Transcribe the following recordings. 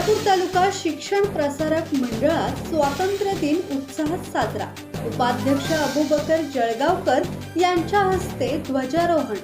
खालापूर तालुका शिक्षण प्रसारक मंडळात स्वातंत्र्य दिन उत्साहात साजरा. उपाध्यक्ष अबुबकर जळगावकर यांच्या हस्ते ध्वजारोहण.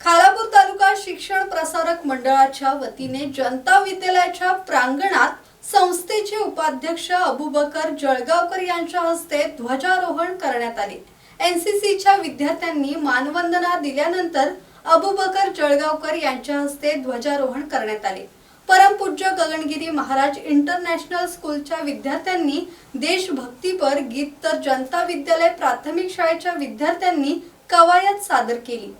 खालापूर तालुका शिक्षण प्रसारक मंडळाच्या वतीने जनता विद्यालयाच्या प्रांगणात संस्थेचे उपाध्यक्ष अबुबकर जळगावकर यांच्या हस्ते ध्वजारोहण करण्यात आले. एनसीसीच्या विद्यार्थ्यांनी मानवंदना दिल्यानंतर अबुबकर जळगावकर यांच्या हस्ते ध्वजारोहण करण्यात आले. परमपूज्य गगनगिरी महाराज इंटरनॅशनल स्कूलच्या विद्यार्थ्यांनी देशभक्तीपर गीत तर जनता विद्यालय प्राथमिक शाळेच्या विद्यार्थ्यांनी कवायत सादर केली.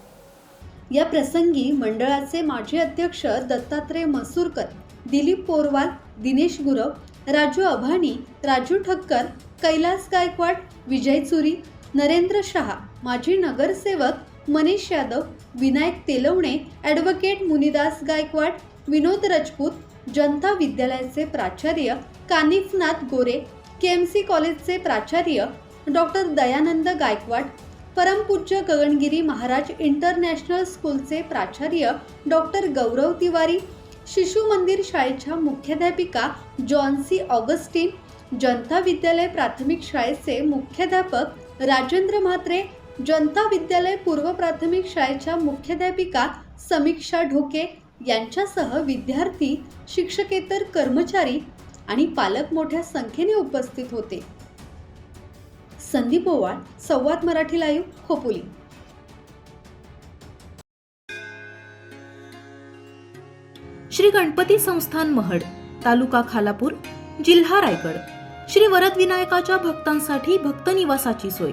या प्रसंगी मंडळाचे माजी अध्यक्ष दत्तात्रय मसूरकर दिलीप पोरवाल दिनेश गुरव राजू अभानी राजू ठक्कर कैलास गायकवाड विजय चुरी नरेंद्र शहा माजी नगरसेवक मनीष यादव विनायक तेलवणे ॲडव्होकेट मुनिदास गायकवाड विनोद राजपूत जनता विद्यालयाचे प्राचार्य Kanifnath Gore K M C कॉलेजचे प्राचार्य डॉक्टर दयानंद गायकवाड परमपूज्य गगनगिरी महाराज इंटरनॅशनल स्कूलचे प्राचार्य डॉक्टर गौरव तिवारी शिशु मंदिर शाळेच्या मुख्याध्यापिका जॉन्सी ऑगस्टिन जनता विद्यालय प्राथमिक शाळेचे मुख्याध्यापक राजेंद्र म्हात्रे जनता विद्यालय पूर्व प्राथमिक शाळेच्या मुख्याध्यापिका समीक्षा ढोके यांच्यासह विद्यार्थी शिक्षकेतर कर्मचारी आणि पालक मोठ्या संख्येने उपस्थित होते. संदीप ओवाळ संवाद मराठी लाईव्ह खोपोली. श्री गणपती संस्थान महड तालुका खालापूर जिल्हा रायगड. श्री वरद विनायकाच्या भक्तांसाठी भक्त निवासाची सोय.